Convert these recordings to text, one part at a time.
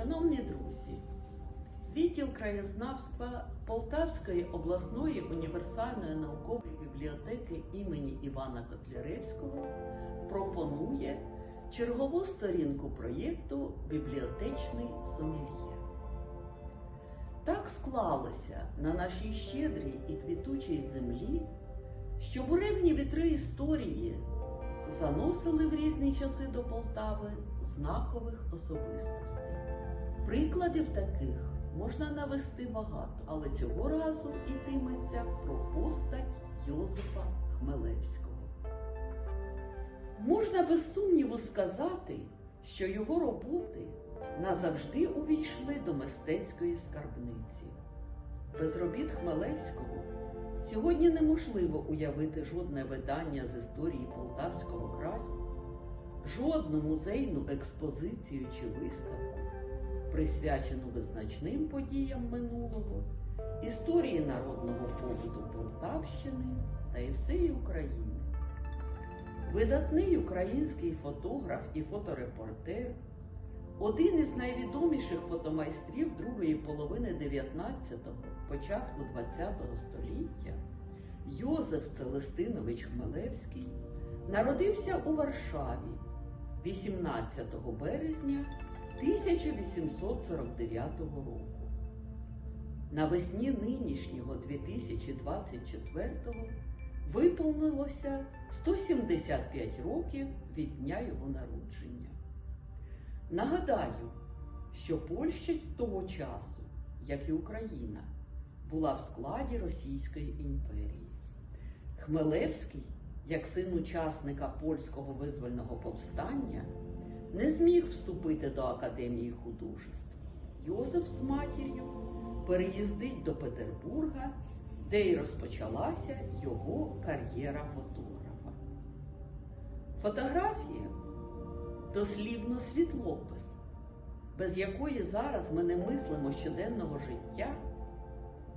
Шановні друзі, відділ краєзнавства Полтавської обласної універсальної наукової бібліотеки імені Івана Котляревського пропонує чергову сторінку проєкту Бібліотечний сомельє. Так склалося на нашій щедрій і квітучій землі, що буремні вітри історії заносили в різні часи до Полтави знакових особистостей. Прикладів таких можна навести багато, але цього разу йтиметься про постать Йозефа Хмелевського. Можна без сумніву сказати, що його роботи назавжди увійшли до мистецької скарбниці. Без робіт Хмелевського сьогодні неможливо уявити жодне видання з історії Полтавського краю, жодну музейну експозицію чи виставку, присвячену визначним подіям минулого, історії народного побуту Полтавщини та й всієї України. Видатний український фотограф і фоторепортер, один із найвідоміших фотомайстрів другої половини 19-го, початку 20-го століття, Йозеф Целестинович Хмелевський народився у Варшаві 18 березня 1849 року. Навесні нинішнього 2024-го виповнилося 175 років від дня його народження. Нагадаю, що Польща того часу, як і Україна, була в складі Російської імперії. Хмелевський, як син учасника польського визвольного повстання, не зміг вступити до Академії художеств. Йозеф з матір'ю переїздить до Петербурга, де й розпочалася його кар'єра фотографа. Фотографія дослівно світлопис, без якої зараз ми не мислимо щоденного життя,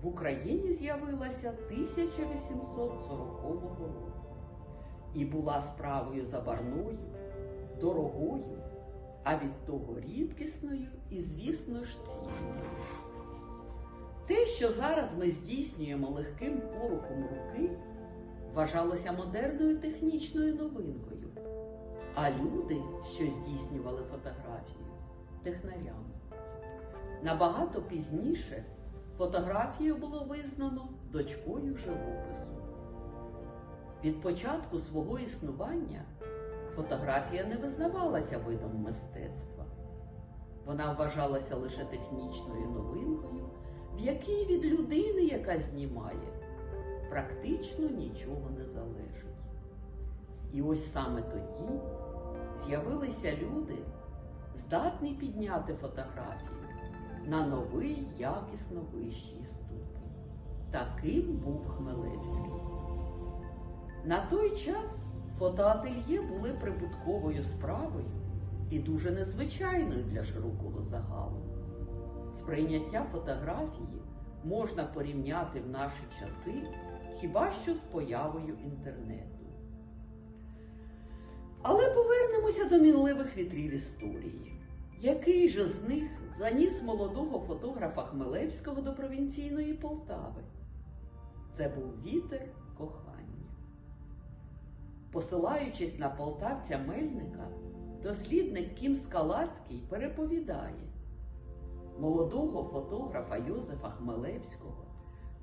в Україні з'явилася 1840 року і була справою забарною, дорогою, а від того рідкісною і, звісно ж, цінною. Те, що зараз ми здійснюємо легким порухом руки, вважалося модерною технічною новинкою, а люди, що здійснювали фотографію, технарями. Набагато пізніше фотографію було визнано дочкою живопису. Від початку свого існування фотографія не визнавалася видом мистецтва. Вона вважалася лише технічною новинкою, в якій від людини, яка знімає, практично нічого не залежить. І ось саме тоді з'явилися люди, здатні підняти фотографію на новий якісно вищий ступень. Таким був Хмелевський. На той час фотоательє були прибутковою справою і дуже незвичайною для широкого загалу. Сприйняття фотографії можна порівняти в наші часи хіба що з появою інтернету. Але повернемося до мінливих вітрів історії. Який же з них заніс молодого фотографа Хмелевського до провінційної Полтави? Це був вітер кохання. Посилаючись на полтавця Мельника, дослідник Кім Скалацький переповідає, молодого фотографа Йозефа Хмелевського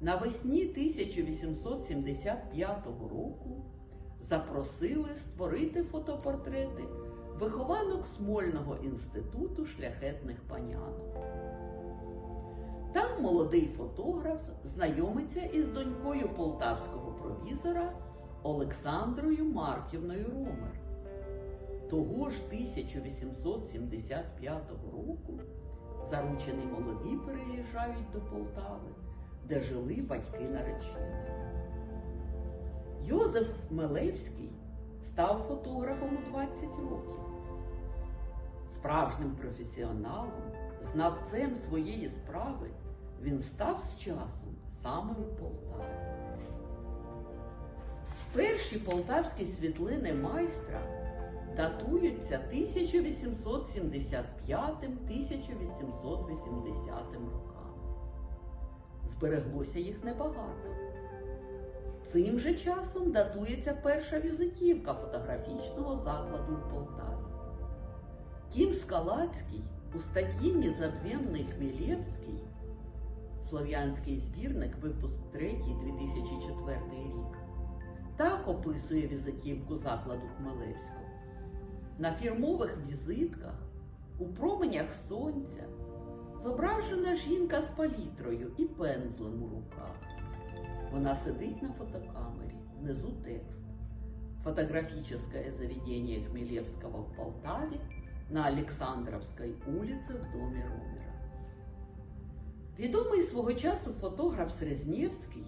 навесні 1875 року запросили створити фотопортрети вихованок Смольного інституту шляхетних панянок. Там молодий фотограф знайомиться із донькою полтавського провізора Олександрою Марківною Ромер. Того ж 1875 року заручені молоді переїжджають до Полтави, де жили батьки нареченої. Йозеф Хмелевський став фотографом у 20 років. Справжнім професіоналом, знавцем своєї справи він став з часом саме у Полтаві. Перші полтавські світлини майстра датуються 1875-1880 роками. Збереглося їх небагато. Цим же часом датується перша візитівка фотографічного закладу в Полтаві. Кім Скалацький у статті Незабвенний Хмелєвський Слов'янський збірник, випуск 3, 2004 рік. Так описує візитівку закладу Хмелевського. На фірмових візитках у променях сонця зображена жінка з палітрою і пензлем у руках. Вона сидить на фотокамері, внизу текст. Фотографическое заведение Хмелевского в Полтаве на Александровской улице в домі Ромера. Відомий свого часу фотограф Срезнєвський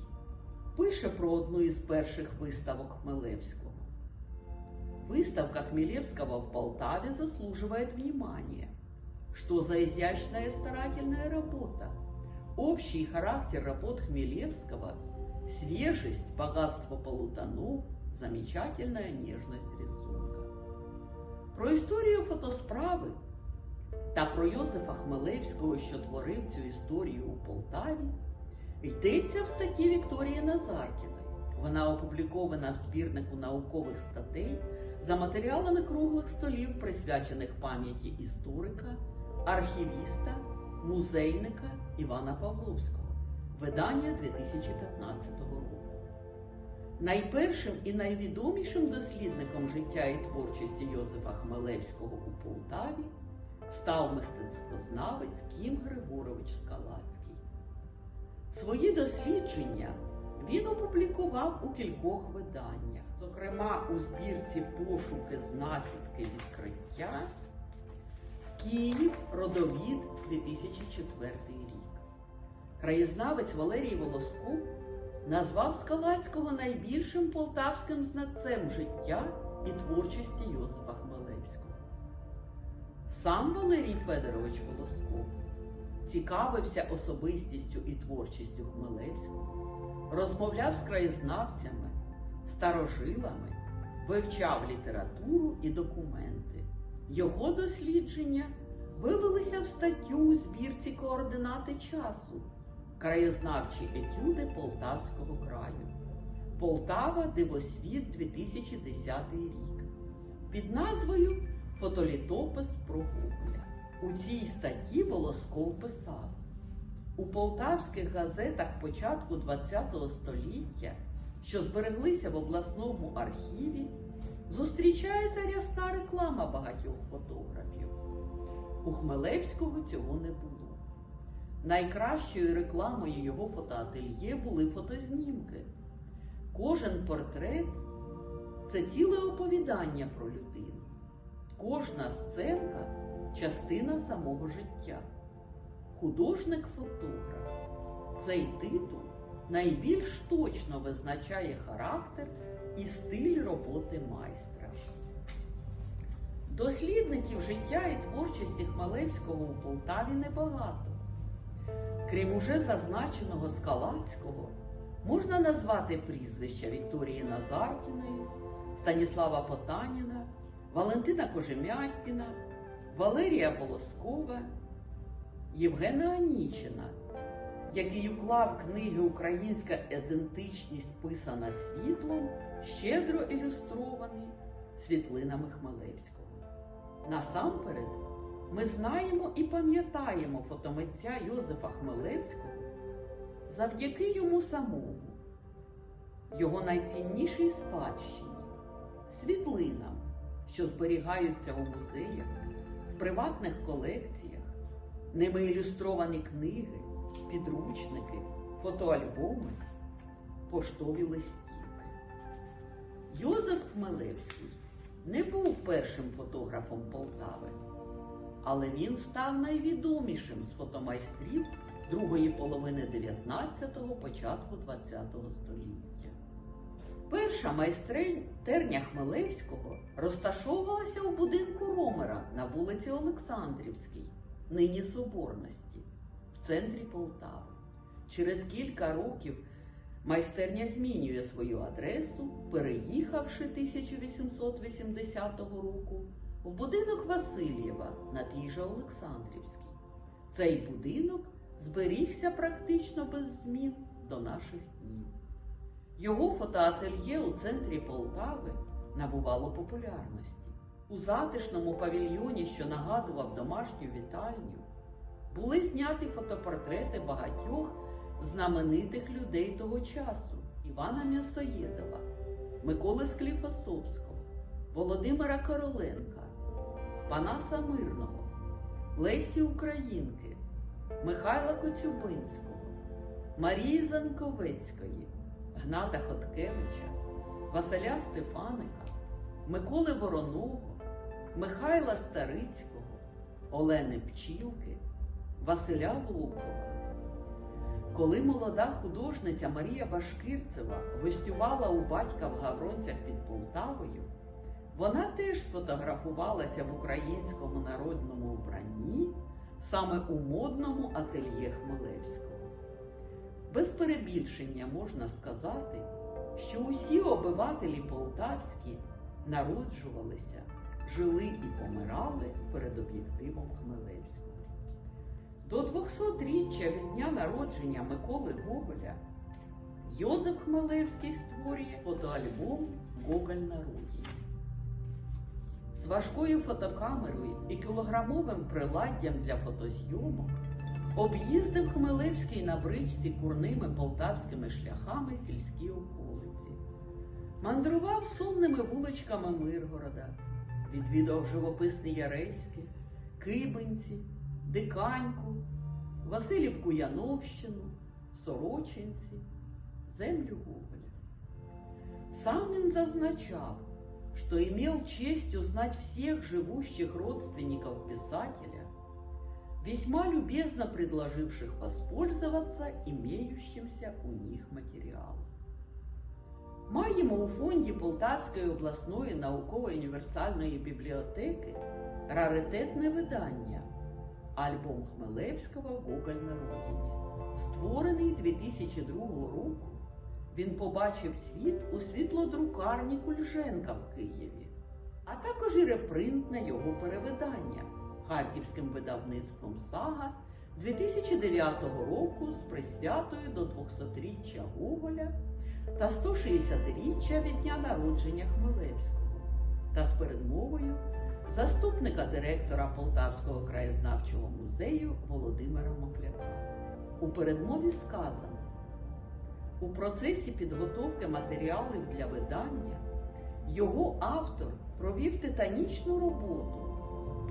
пише про одну із перших виставок Хмелевского. Выставка Хмелевского в Полтаве заслуживает внимания. Что за изящная старательная работа? Общий характер работ Хмелевского, свежесть, богатство полутонов, замечательная нежность рисунка. Про історію фотосправи та про Йозефа Хмелевського, що творив цю історію у Полтаві, йдеться в статті Вікторії Назаркіної. Вона опублікована в збірнику наукових статей за матеріалами круглих столів, присвячених пам'яті історика, архівіста, музейника Івана Павловського, видання 2015 року. Найпершим і найвідомішим дослідником життя і творчості Йозефа Хмелевського у Полтаві став мистецтвознавець Кім Григорович Скалацький. Свої дослідження він опублікував у кількох виданнях, зокрема у збірці Пошуки знахідки відкриття Київ Родовід 2004 рік. Краєзнавець Валерій Волосков назвав Скалацького найбільшим полтавським знавцем життя і творчості Йосифа Хмелевського. Сам Валерій Федорович Волосков цікавився особистістю і творчістю Хмелевського, розмовляв з краєзнавцями, старожилами, вивчав літературу і документи. Його дослідження вилилися в статтю у збірці координати часу краєзнавчі етюди Полтавського краю. Полтава Дивосвіт 2010 рік. Під назвою Фотолітопис про Гоголя. У цій статті Волосков писав: у полтавських газетах початку ХХ століття, що збереглися в обласному архіві, зустрічається рясна реклама багатьох фотографів. У Хмелевського цього не було. Найкращою рекламою його фотоательє були фотознімки. Кожен портрет це ціле оповідання про людину. Кожна сценка частина самого життя. Художник-фотограф. Цей титул найбільш точно визначає характер і стиль роботи майстра. Дослідників життя і творчості Хмелевського у Полтаві небагато. Крім уже зазначеного Скалацького, можна назвати прізвища Вікторії Назаркіної, Станіслава Потаніна, Валентина Кожем'якіна, Валерія Волоскова, Євгена Анічина, який уклав книги Українська ідентичність писана світлом, щедро ілюстрований світлинами Хмелевського. Насамперед, ми знаємо і пам'ятаємо фотомитця Йозефа Хмелевського завдяки йому самому, його найціннішій спадщині, світлинам, що зберігаються у музеях, приватних колекціях, ними ілюстровані книги, підручники, фотоальбоми, поштові листівки. Йозеф Хмелевський не був першим фотографом Полтави але він став найвідомішим з фотомайстрів другої половини 19-го, початку 20-го століття. Перша майстерня Хмелевського розташовувалася у будинку Ромера на вулиці Олександрівській, нині Соборності, в центрі Полтави. Через кілька років Майстерня змінює свою адресу, переїхавши 1880 року в будинок Васильєва на тій же Олександрівській. Цей будинок зберігся практично без змін до наших днів. Його фотоательє у центрі Полтави набувало популярності. У затишному павільйоні, що нагадував домашню вітальню, були зняті фотопортрети багатьох знаменитих людей того часу Івана М'ясоєдова, Миколи Скліфосовського, Володимира Короленка, Панаса Мирного, Лесі Українки, Михайла Коцюбинського, Марії Занковецької, Гната Хоткевича, Василя Стефаника, Миколи Вороного, Михайла Старицького, Олени Пчілки, Василя Волкова. Коли молода художниця Марія Башкирцева гостювала у батька в Гавронцях під Полтавою, вона теж сфотографувалася в українському народному вбранні саме у модному ательє Хмелевського. Без перебільшення можна сказати, що усі обивателі полтавські народжувалися, жили і помирали перед об'єктивом Хмелевського. До 200-річчя від дня народження Миколи Гоголя Йозеф Хмелевський створює фотоальбом Гоголь на. З важкою фотокамерою і кілограмовим приладдям для фотозйомок об'їздив Хмелевський на бричці курними полтавськими шляхами сільські околиці, мандрував сумними вуличками Миргорода, відвідав живописне Яреське, Кибинці, Диканьку, Василівку Яновщину, Сорочинці, землю Гоголя. Сам він зазначав, что имел честь узнать всех живущих родственников писателя, весьма любезно предложивших воспользоваться имеющимся у них материалом. Маємо у фонді Полтавської обласної наукової універсальної бібліотеки раритетне видання Альбом Хмелевського Гоголь на родині, створений 2002 року. Він побачив світ у світлодрукарні Кульженка в Києві, а також і репринт на його перевидання харківським видавництвом Сага 2009 року з присвятою до 200-річчя Гоголя та 160-річчя від дня народження Хмелевського та з передмовою заступника директора Полтавського краєзнавчого музею Володимира Мокляка. У передмові сказано. У процесі підготовки матеріалів для видання його автор провів титанічну роботу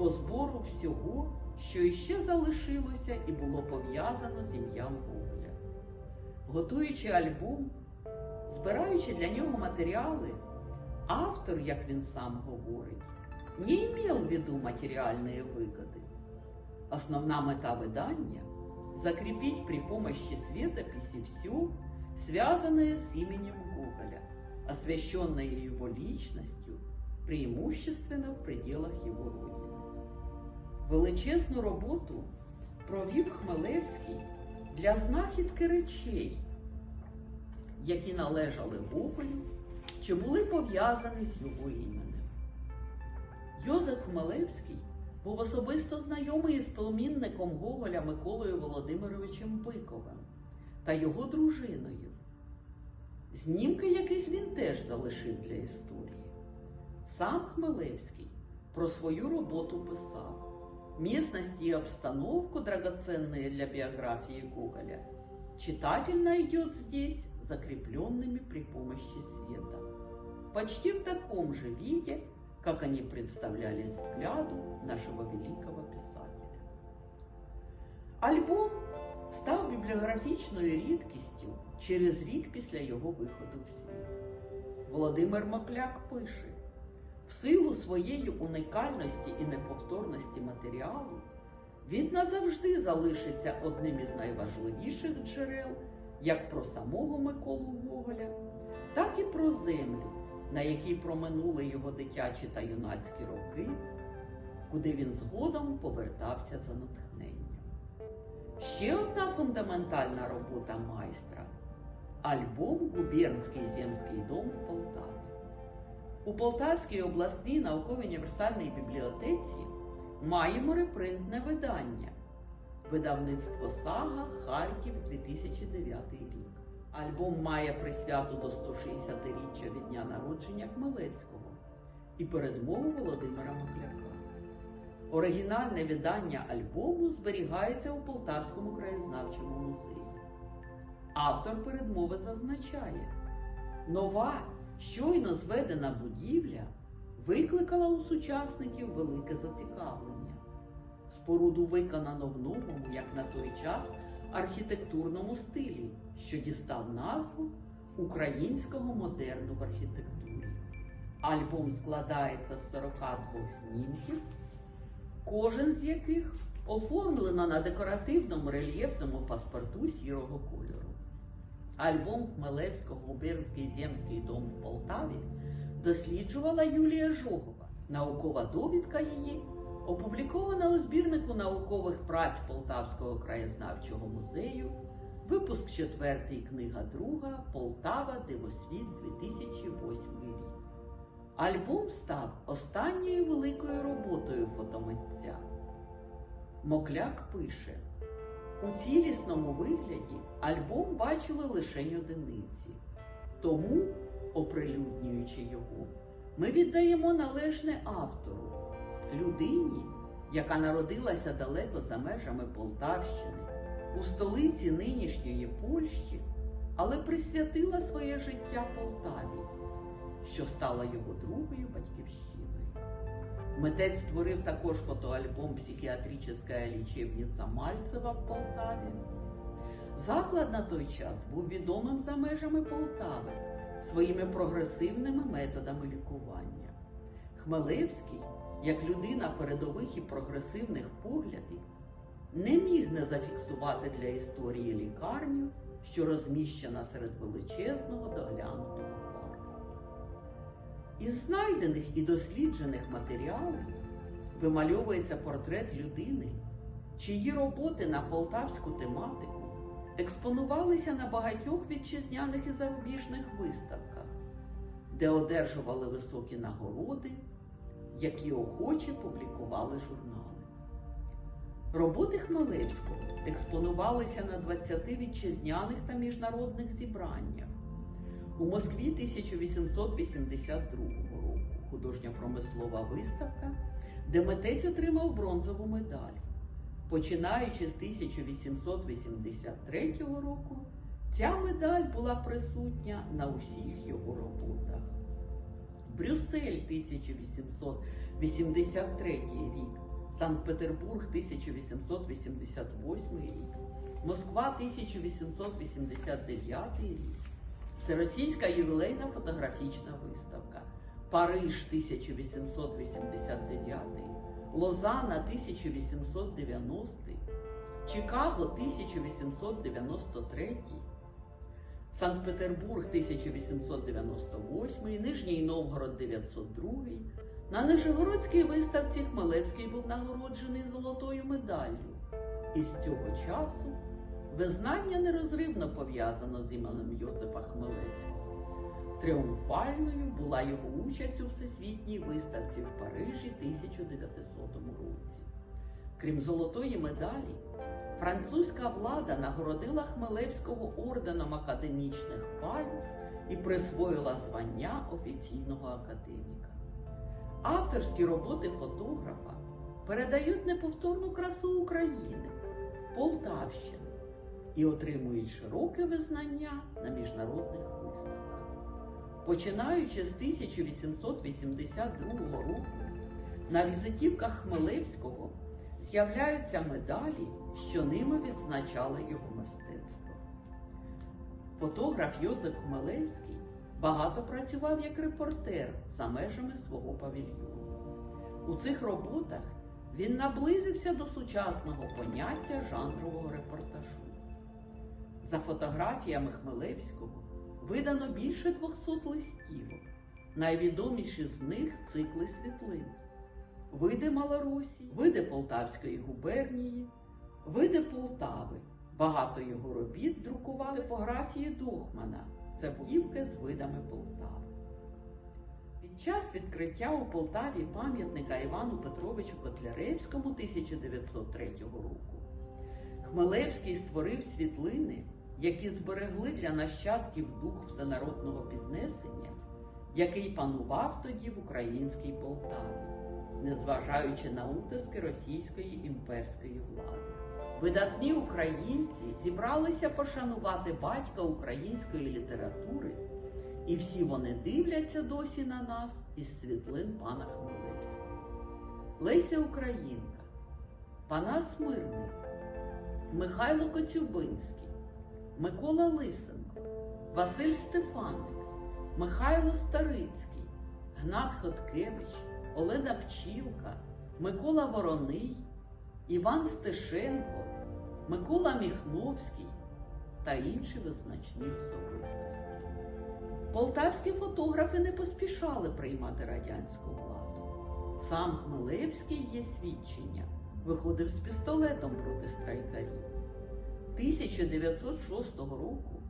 по збору всього, що іще залишилося і було пов'язано з ім'ям Гоголя. Готуючи альбом, збираючи для нього матеріали, автор, як він сам говорить, не имел в виду материальные выгоды. Основна мета видання закрепить при помощи светописи все, связанное с именем Гоголя, освященное его личностью, преимущественно в пределах его родины. Величезну роботу провів Хмелевський для знахідки речей, які належали Гоголю чи були пов'язані з його іменем. Йозеф Хмелевський був особисто знайомий із племінником Гоголя Миколою Володимировичем Биковим та його дружиною, знімки яких він теж залишив для історії. Сам Хмелевський про свою роботу писав «Местность и обстановку, драгоценные для биографии Гоголя, читатель найдет здесь закрепленными при помощи света. Почти в таком же виде, как они представлялись взгляду нашего великого писателя. Альбом став бібліографічною рідкістю через рік після його виходу в світ. Володимир Макляк пише: в силу своєї унікальності і неповторності матеріалу він назавжди залишиться одним із найважливіших джерел як про самого Миколу Гоголя, так і про землю, на якій проминули його дитячі та юнацькі роки, куди він згодом повертався за натхненням. Ще одна фундаментальна робота майстра Альбом Губернський земський дом в Полтаві. У Полтавській обласній науково-універсальній бібліотеці маємо репринтне видання. Видавництво Сага Харків 2009 рік. Альбом має присвяту до 160-річчя від дня народження Хмелецького і передмову Володимира Мокляка. Оригінальне видання альбому зберігається у Полтавському краєзнавчому музеї. Автор передмови зазначає, нова, щойно зведена будівля викликала у сучасників велике зацікавлення. Споруду виконано в новому, як на той час, архітектурному стилі, що дістав назву українського модерну в архітектурі. Альбом складається з 42 знімків, кожен з яких оформлено на декоративному рельєфному паспорту сірого кольору. Альбом Хмелевського Губернський земський дом в Полтаві досліджувала Юлія Жогова. Наукова довідка її опублікована у збірнику наукових праць Полтавського краєзнавчого музею, випуск 4, книга 2, Полтава, Дивосвіт 2008 рік. Альбом став останньою великою роботою фотомитця. Мокляк пише: у цілісному вигляді альбом бачили лише одиниці. Тому, оприлюднюючи його, ми віддаємо належне автору, людині, яка народилася далеко за межами Полтавщини, у столиці нинішньої Польщі, але присвятила своє життя Полтаві, що стала його другою батьківщиною. Митець створив також фотоальбом Психіатрична лічебниця Мальцева в Полтаві. Заклад на той час був відомим за межами Полтави своїми прогресивними методами лікування. Хмелевський, як людина передових і прогресивних поглядів, не міг не зафіксувати для історії лікарню, що розміщена серед величезного доглянутого парку. Із знайдених і досліджених матеріалів вимальовується портрет людини, чиї роботи на полтавську тематику експонувалися на багатьох вітчизняних і зарубіжних виставках, де одержували високі нагороди, які охоче публікували журнали. Роботи Хмелевського експонувалися на 20 вітчизняних та міжнародних зібраннях. У Москві 1882 року художньо-промислова виставка, де митець отримав бронзову медаль. Починаючи з 1883 року, ця медаль була присутня на усіх його роботах. Брюссель 1883 рік, Санкт-Петербург 1888 рік, Москва 1889 рік, Всеросійська ювілейна фотографічна виставка, Париж 1889 Лозана 1890, Чикаго 1893, Санкт-Петербург 1898, Нижній Новгород 902. На Нижегородській виставці Хмелевський був нагороджений золотою медаллю. І з цього часу визнання нерозривно пов'язано з іменем Йосипа Хмелевського. Тріумфальною була його участь у всесвітній виставці в Парижі 1900 році. Крім золотої медалі, французька влада нагородила Хмелевського орденом академічних пальм і присвоїла звання офіційного академіка. Авторські роботи фотографа передають неповторну красу України, Полтавщини і отримують широке визнання на міжнародних виставках. Починаючи з 1882 року, на візитівках Хмелевського з'являються медалі, що ними відзначали його мистецтво. Фотограф Йозеф Хмелевський багато працював як репортер за межами свого павільйону. У цих роботах він наблизився до сучасного поняття жанрового репортажу. За фотографіями Хмелевського видано більше 200 листівок. Найвідоміші з них цикли світлин. Види Малоросії, види Полтавської губернії, види Полтави, Багато його робіт друкували фотографії Духмана. Це будівки з видами Полтави. Під час відкриття у Полтаві пам'ятника Івану Петровичу Котляревському 1903 року Хмелевський створив світлини, які зберегли для нащадків дух всенародного піднесення, який панував тоді в українській Полтаві, незважаючи на утиски російської імперської влади. Видатні українці зібралися пошанувати батька української літератури, і всі вони дивляться досі на нас із світлин пана Хмелевського. Леся Українка, Панас Мирний, Михайло Коцюбинський, Микола Лисенко, Василь Стефаник, Михайло Старицький, Гнат Хоткевич, Олена Пчілка, Микола Вороний, Іван Стешенко, Микола Міхновський та інші визначні особистості. Полтавські фотографи не поспішали приймати радянську владу. Сам Хмелевський є свідчення, виходив з пістолетом проти страйкарів. 1906 року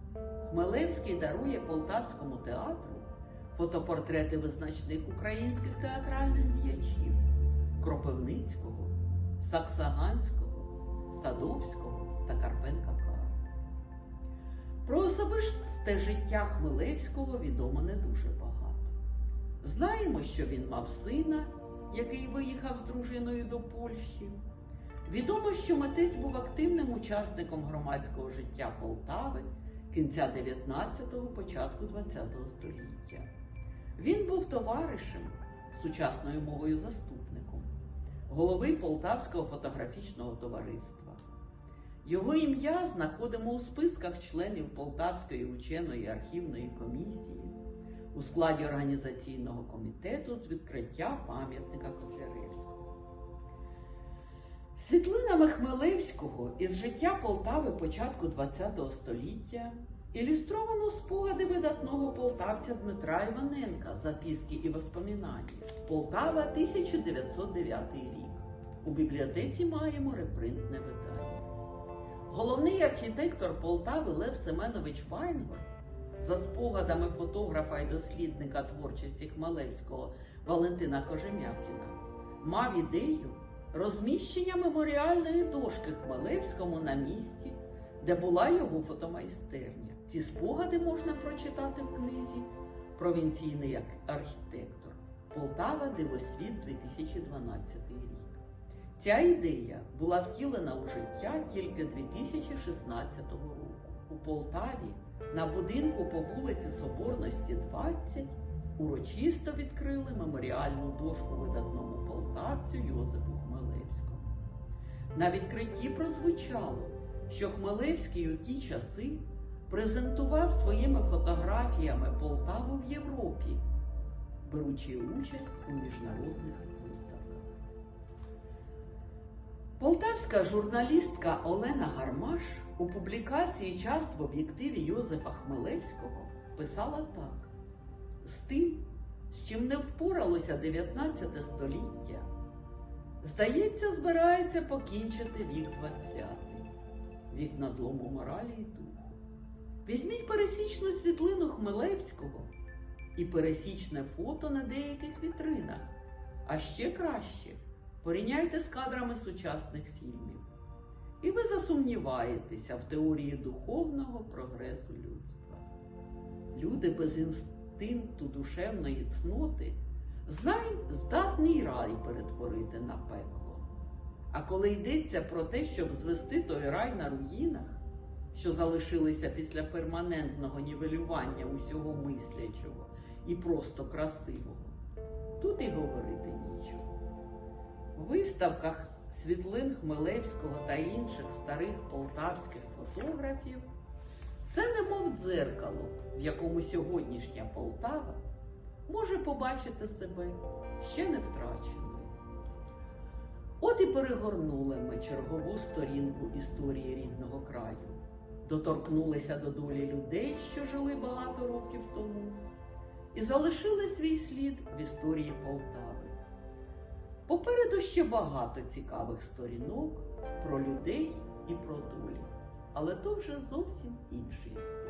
Хмелевський дарує Полтавському театру фотопортрети визначних українських театральних діячів Кропивницького, Саксаганського, Садовського та Карпенка Карла. Про особисте життя Хмелевського відомо не дуже багато. Знаємо, що він мав сина, який виїхав з дружиною до Польщі. Відомо, що митець був активним учасником громадського життя Полтави кінця 19-го, початку 20-го століття. Він був товаришем, сучасною мовою заступником, голови Полтавського фотографічного товариства. Його ім'я знаходимо у списках членів Полтавської ученої архівної комісії у складі організаційного комітету з відкриття пам'ятника Котляревського. Світлинами Хмелевського із життя Полтави початку ХХ століття ілюстровано спогади видатного полтавця Дмитра Іваненка Записки і воспоминання. Полтава 1909 рік. У бібліотеці маємо репринтне видання. Головний архітектор Полтави Лев Семенович Вайнгорд за спогадами фотографа і дослідника творчості Хмелевського Валентина Кожем'якіна мав ідею розміщення меморіальної дошки Хмелевському на місці, де була його фотомайстерня. Ці спогади можна прочитати в книзі Провінційний архітектор Полтава Дивосвіт 2012 рік. Ця ідея була втілена у життя тільки 2016 року. У Полтаві на будинку по вулиці Соборності 20 урочисто відкрили меморіальну дошку видатному полтавцю Йозефу. На відкритті прозвучало, що Хмелевський у ті часи презентував своїми фотографіями Полтаву в Європі, беручи участь у міжнародних виставках. Полтавська журналістка Олена Гармаш у публікації Час в об'єктиві Йозефа Хмелевського писала так: з тим, з чим не впоралося 19 століття, здається, збирається покінчити вік 20, вік надлому моралі і духу. Візьміть пересічну світлину Хмелевського і пересічне фото на деяких вітринах, а ще краще порівняйте з кадрами сучасних фільмів. І ви засумніваєтеся в теорії духовного прогресу людства. Люди без інстинкту душевної цноти знають здатний рай перетворити на пекло. А коли йдеться про те, щоб звести той рай на руїнах, що залишилися після перманентного нівелювання усього мислячого і просто красивого, тут і говорити нічого. У виставках світлин Хмелевського та інших старих полтавських фотографів це немов дзеркало, в якому сьогоднішня Полтава може побачити себе ще не втраченою. От і перегорнули ми чергову сторінку історії рідного краю, доторкнулися до долі людей, що жили багато років тому, і залишили свій слід в історії Полтави. Попереду ще багато цікавих сторінок про людей і про долі. Але то вже зовсім історія.